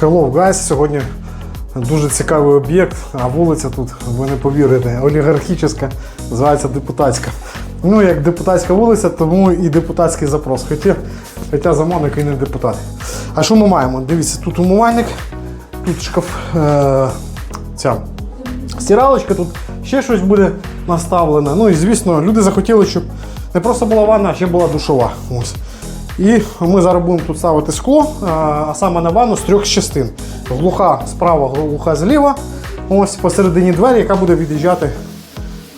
Hello, guys! Сьогодні дуже цікавий об'єкт, а вулиця тут, ви не повірите, олігархічна, називається депутатська. Ну, як депутатська вулиця, тому і депутатський запрос. Хоча, хоча замовник і не депутат. А що ми маємо? Дивіться, тут умивальник, тут шкаф, е, ця стиралочка, тут ще щось буде наставлене. Ну і звісно, люди захотіли, щоб не просто була ванна, а ще була душова. Ось. І ми зараз будемо тут ставити скло, а, саме на ванну з трьох частин. Глуха справа, глуха зліва. Ось посередині двері, яка буде від'їжджати,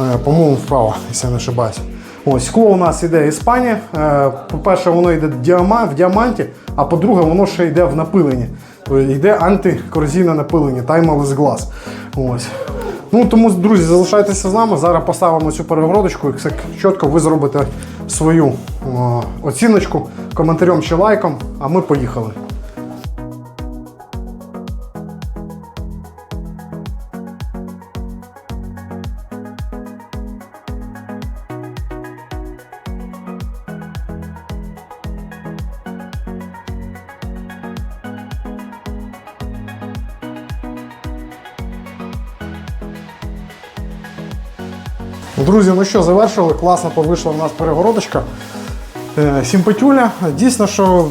е, по-моєму, вправо, якщо я не ошибаюсь. Ось скло у нас йде Іспанія. Е, По-перше, воно йде в діаманті, а по-друге, воно ще йде в напиленні. Тобто Йде антикорозійне напилення, timeless glass. Ось. Ну тому, друзі, залишайтеся з нами. Зараз поставимо цю перегородочку, і чітко ви зробите свою оціночку коментарем чи лайком, а ми поїхали. Друзі, ну що, завершили. Класно повийшла в нас перегородочка. Е, Сімпатюля. Дійсно, що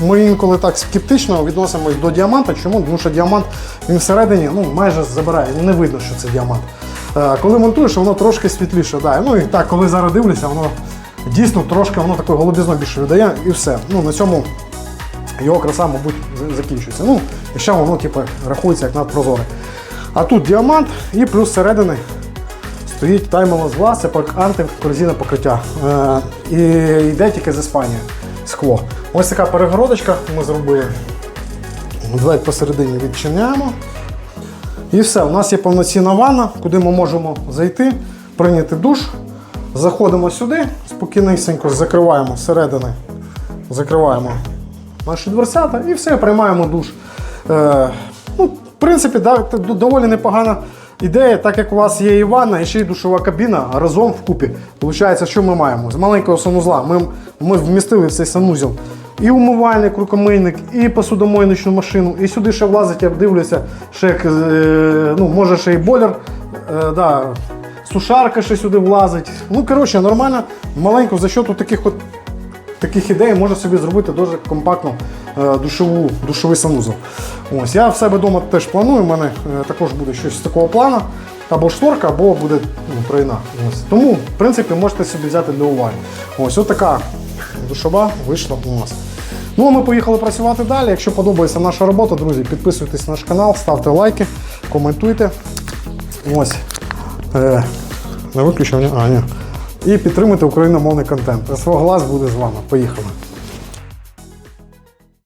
ми інколи так скептично відносимось до діаманта. Чому? Тому що діамант він всередині ну, майже забирає, не видно, що це діамант. Е, Коли монтуєш, воно трошки світліше. Да. Ну і так, коли зараз дивлюся, воно дійсно трошки воно такою голубізно більше видає і все. Ну, на цьому його краса, мабуть, закінчується. Ну, і ще воно типу, рахується як надпрозоре. А тут діамант і плюс зсередини стоїть таймове зла, це пак- антикорозійне покриття. Е, і йде тільки з Іспанії скло. Ось така перегородочка ми зробили. Двері посередині відчиняємо. І все, у нас є повноцінна ванна, куди ми можемо зайти, прийняти душ. Заходимо сюди, спокійненько закриваємо зсередини, закриваємо наші дверцята і все, приймаємо душ. Е, ну, в принципі, да, доволі непогана ідея, так як у вас є і ванна, і ще й душова кабіна разом вкупі. Получається, що ми маємо? З маленького санузла ми, ми вмістили в цей санузел і умивальник, рукомийник, і посудомойничну машину, і сюди ще влазить, я дивлюся, ще як, е, ну, може ще й бойлер. Е, да, Сушарка ще сюди влазить. Ну, коротше, нормально, маленько за счету таких от таких ідей може собі зробити дуже компактну е, душову, душовий санузел. Ось, я в себе вдома теж планую, у мене е, також буде щось з такого плану. Або шторка, або буде ну, тройна. Ось. Тому, в принципі, можете собі взяти для уваги. Ось така душова вийшла у нас. Ну а ми поїхали працювати далі. Якщо подобається наша робота, друзі, підписуйтесь на наш канал, ставте лайки, коментуйте. Ось. Е, не виключення, а ні. І підтримуйте україномовний контент. СВО Глас буде з вами. Поїхали.